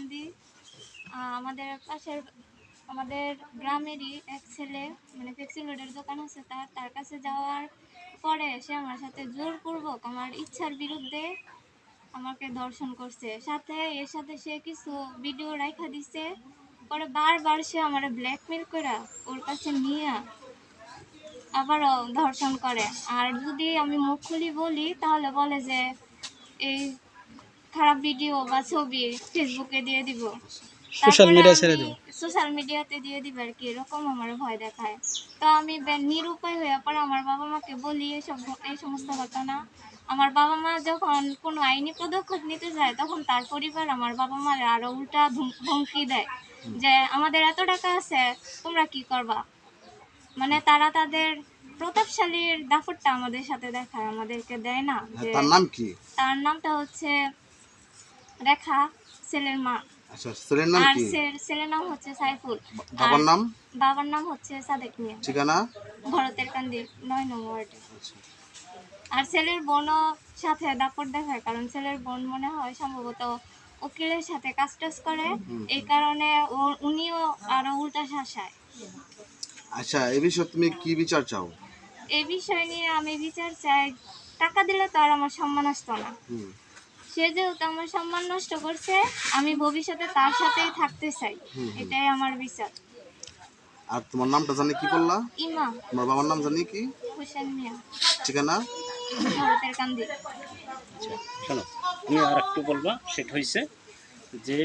কান্দি আমাদের পাশের, আমাদের গ্রামেরই এক ছেলে মানে ফেক্সি রোডের দোকান আছে তার তার কাছে যাওয়ার পরে সে আমার সাথে জোরপূর্বক আমার ইচ্ছার বিরুদ্ধে আমাকে দর্শন করছে। সাথে, এর সাথে সে কিছু ভিডিও রাখা দিছে। পরে বারবার সে আমার ব্ল্যাকমেল করে ওর কাছে নিয়ে আবারও ধর্ষণ করে। আর যদি আমি মুখ খুলি বলি, তাহলে বলে যে, এই খারাপ ভিডিও বা ছবি ফেসবুকে দিয়ে দিব। সোশ্যাল মিডিয়া ছেড়ে দেবো। সোশ্যাল মিডিয়াতে দিয়ে দিবে আর কি এরকম আমার ভয় দেখায়। তো আমি নিরুপায় হয়ে পরে আমার বাবা মাকে বলি এইসব এই সমস্ত ঘটনা। আমার বাবা মা যখন কোনো আইনি পদক্ষেপ নিতে যায় তখন তার পরিবার আমার বাবা মারে আরও উল্টা হুমকি দেয় যে আমাদের এত টাকা আছে তোমরা কি করবা? মানে তারা তাদের প্রতাপশালীর দাফরটা আমাদের সাথে দেখায় আমাদেরকে দেয় না যে তার নাম কি? তার নামটা হচ্ছে রেখা ছেলের মা। আচ্ছা ছেলের নাম আর কি? ছেলের নাম হচ্ছে সাইফুল। বাবার আর নাম? বাবার নাম হচ্ছে সাদেক মিয়া। ঠিকানা? ভরতের কান্দি নয় নং ওয়ার্ডে। আচ্ছা। আর ছেলের বোনও সাথে দাপট দেখায় কারণ ছেলের বোন মনে হয় সম্ভবত উকিলের সাথে কাজ টাজ করে। এই কারণে ও- উনিও আরও উল্টা শাসায়। আচ্ছা এই বিষয়ে তুমি কি বিচার চাও? এই বিষয় নিয়ে আমি বিচার চাই টাকা দিলে তো আর আমার সম্মান আসতো না। হুম। সে যেহেতু আমার সম্মান নষ্ট করছে আমি ভবিষ্যতে তার সাথেই থাকতে চাই। এটাই আমার বিচার। আর তোমার নামটা জানি কি বললা? ইমা। তোমার বাবার নাম জানি কি? হোসেন মিয়া। ঠিকানা? ভারতের কান্দি। আচ্ছা শোনো। আমি আর একটু বলবা সেটা হয়েছে যে